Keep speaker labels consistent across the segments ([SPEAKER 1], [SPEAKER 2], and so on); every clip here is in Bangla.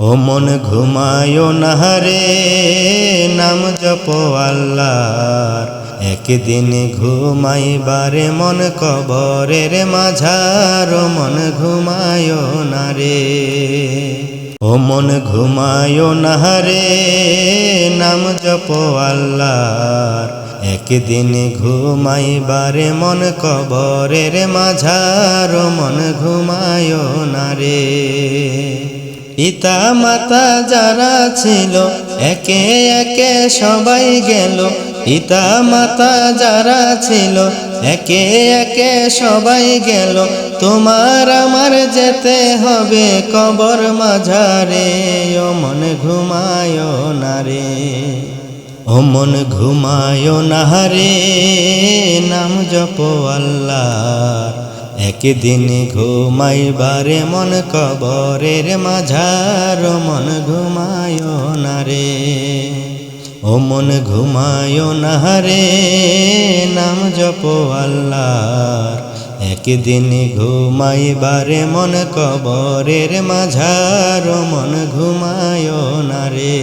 [SPEAKER 1] ও মন ঘুমায় না রে, নাম জপ আল্লাহর। একদিন ঘুমাইবারে মন কবরের মাঝার, ও মন ঘুমায় না রে। ও মন ঘুমায় না রে, নাম জপ আল্লাহর। একদিন ঘুমাইবারে মন কবরের মাঝার, ও মন ঘুমায় না রে। পিতা মাতা যারা ছিল, একে একে সবাই গেল। পিতা মাতা যারা ছিল, একে একে সবাই গেল। তোমার আমার যেতে হবে কবর মাঝারে, ও মন ঘুমায় না রে। ও মন ঘুমায় না রে, নাম জপ আল্লাহ। একদিন ঘুমাইবারে মন কবরের মাঝার, মন ঘুমায় না রে। ও মন ঘুমায় না রে, নাম জপ আল্লাহর। একদিন ঘুমাইবারে মন কবরের মাঝার, মন ঘুমায় না রে।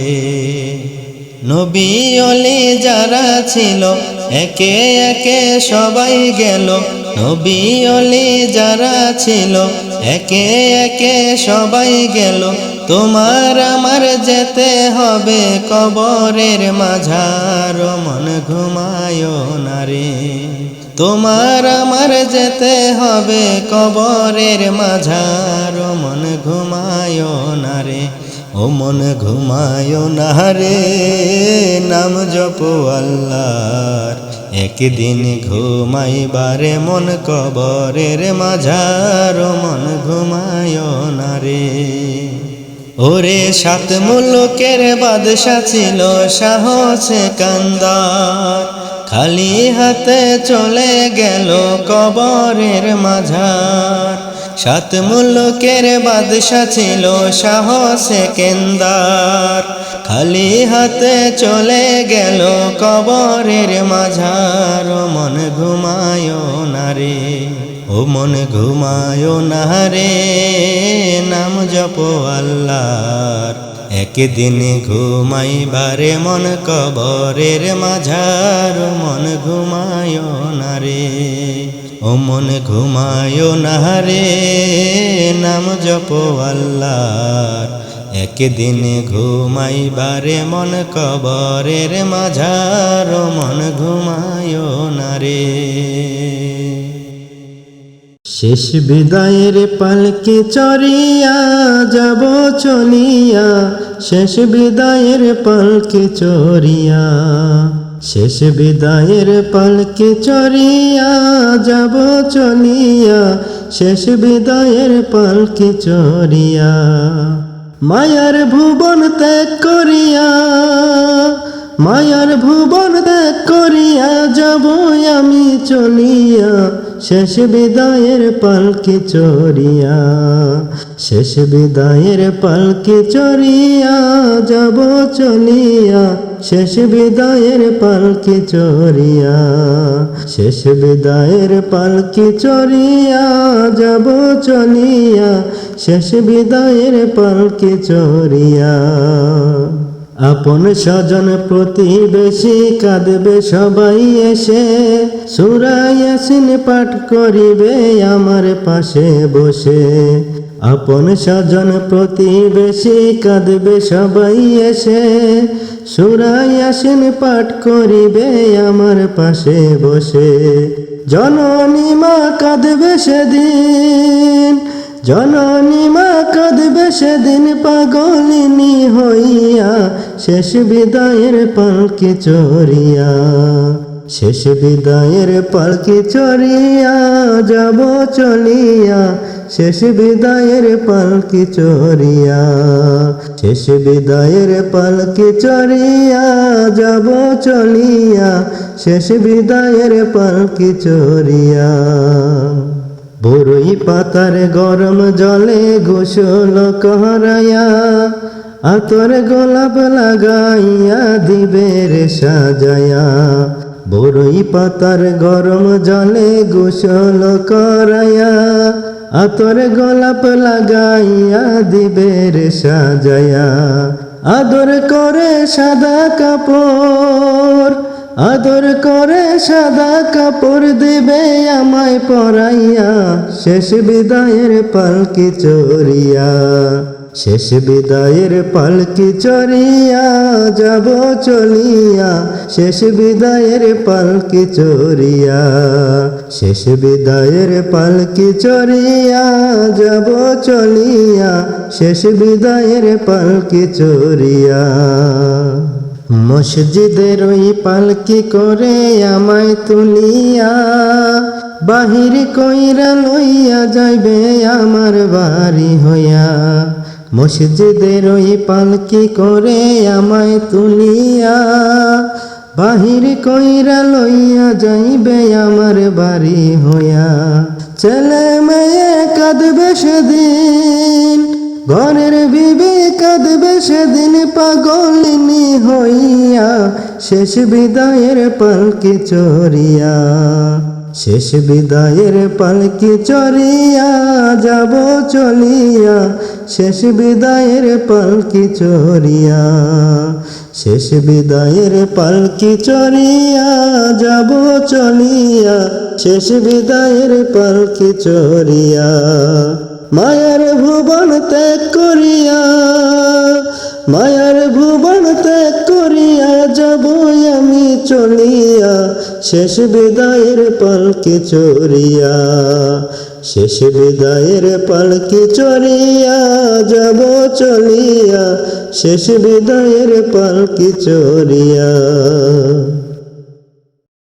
[SPEAKER 1] নবী অলি যারা ছিল, একে একে সবাই গেল নবী অলি যারা ছিল, একে একে সবাই গেল। তোমার আমার যেতে হবে কবরের মাঝার, মন ঘুমায় না রে। তোমার আমার যেতে হবে কবরের মাঝার, মন ঘুমায় না রে। ও মন ঘুমায় না রে, নাম জপ আল্লাহর। একদিন ঘুমাইবারে মন কবরের মাঝার মন ঘুমায় না রে। ওরে সাত মুলুকের বাদশা ছিল সাহসে কান্দার। খালি হাতে চলে গেল কবরের মাঝার। সাত মুলুকের বাদশা ছিল সাহসে কেন্দার। খালি হাতে চলে গেল কবরের মাঝার। মন ঘুমায় না রে, ও মন ঘুমায় না রে, নাম জপ আল্লাহর। একদিন ঘুমাইবারে মন কবরের মাঝার। মন ঘুমায় না রে, ও মন ঘুমায় না রে, নাম জপ আল্লাহর। একদিন ঘুমাইবারে মন কবরের মাঝার, মন ঘুমায় না রে। শেষ বিদায়ের পালকে চরিয়া যাব চলিয়া, শেষ বিদায়ের পালকে চরিয়া শেষ বিদায়ের পালকে চরিয়া যাব চলিয়া, শেষ বিদায়ের পালকে চরিয়া মায়ার ভুবন ত্যাগ করিয়া মায়ার ভুবন ত্যাগ করিয়া যাব আমি চলিয়া। শেষ বিদায়ের পালকি চরিয়া শেষ বিদায়ের পালকি চরিয়া যাব চলিয়া, শেষ বিদায়ের পালকি চরিয়া শেষ বিদায়ের পালকি চরিয়া যাব চলিয়া, শেষ বিদায়ের পালকি চরিয়া আপন স্বজন প্রতিবেশী কাঁদবে সবাই এসে। সুরাইয়াসিন পাঠ করিবে আমার পাশে বসে। আপন স্বজন প্রতিবেশী কাঁদবে সবাই এসে। সুরাইয়াসিন পাঠ করিবে আমার পাশে বসে। জননী মা কাঁদবে সেদিন। জননী মা কাঁদবে সেদিন পাগলিনী হইয়া, শেষ বিদায়ের পালকি চরিয়া শেষ বিদায়ের পালকি চরিয়া যাব চলিয়া, শেষ বিদায়ের পালকি চরিয়া শেষ বিদায়ের পালকি চরিয়া যাব চলিয়া, শেষ বিদায়ের পালকি চরিয়া বরই পাতার গরম জলে গোসল করাইয়া আতর গোলাপ লাগাইয়া দিবের সাজায়া বরই পাতার গরম জলে গোসল করাইয়া আতর গোলাপ লাগাইয়া দিবের সাজায়া আদর করে সাদা কাপড় আদর করে সাদা কাপড় দিবে আমায় পরাইয়া। শেষ বিদায়ের পালকি চড়িয়া, শেষ বিদায়ের পালকি চড়িয়া যাব চলিয়া। শেষ বিদায়ের পালকি চড়িয়া, শেষ বিদায়ের পালকি চড়িয়া যাব চলিয়া। শেষ বিদায়ের পালকি চড়িয়া। মসজিদের ওই পালকি করে আমায় তুলিয়া, বাহির কইরা লইয়া যাইবে আমার বাড়ি হইয়া। মসজিদের ওই পালকি করে আমায় তুলিয়া, বাহির কইরা লইয়া যাইবে আমার বাড়ি হইয়া। ছেলে মেয়ে কাঁদবে সেদিন ঘরের বিবি কাঁদবে সেদিন পাগলিনী হইয়া। শেষ বিদায়ের পালকি চড়িয়া, শেষ বিদায়ের পালকি চড়িয়া যাব চলিয়া। শেষ বিদায়ের পালকি চড়িয়া, শেষ বিদায়ের পালকি চড়িয়া যাব চলিয়া। শেষ বিদায়ের পালকি চড়িয়া। মায়ার ভুবন ত্যাগ করিয়া, মায়ার ভুবন ত্যাগ করিয়া যাব আমি চলিয়া, শেষ বিদায়ের পালকি চড়িয়া, শেষ বিদায়ের পালকি চড়িয়া যাব চলিয়া, শেষ বিদায়ের পালকি চড়িয়া।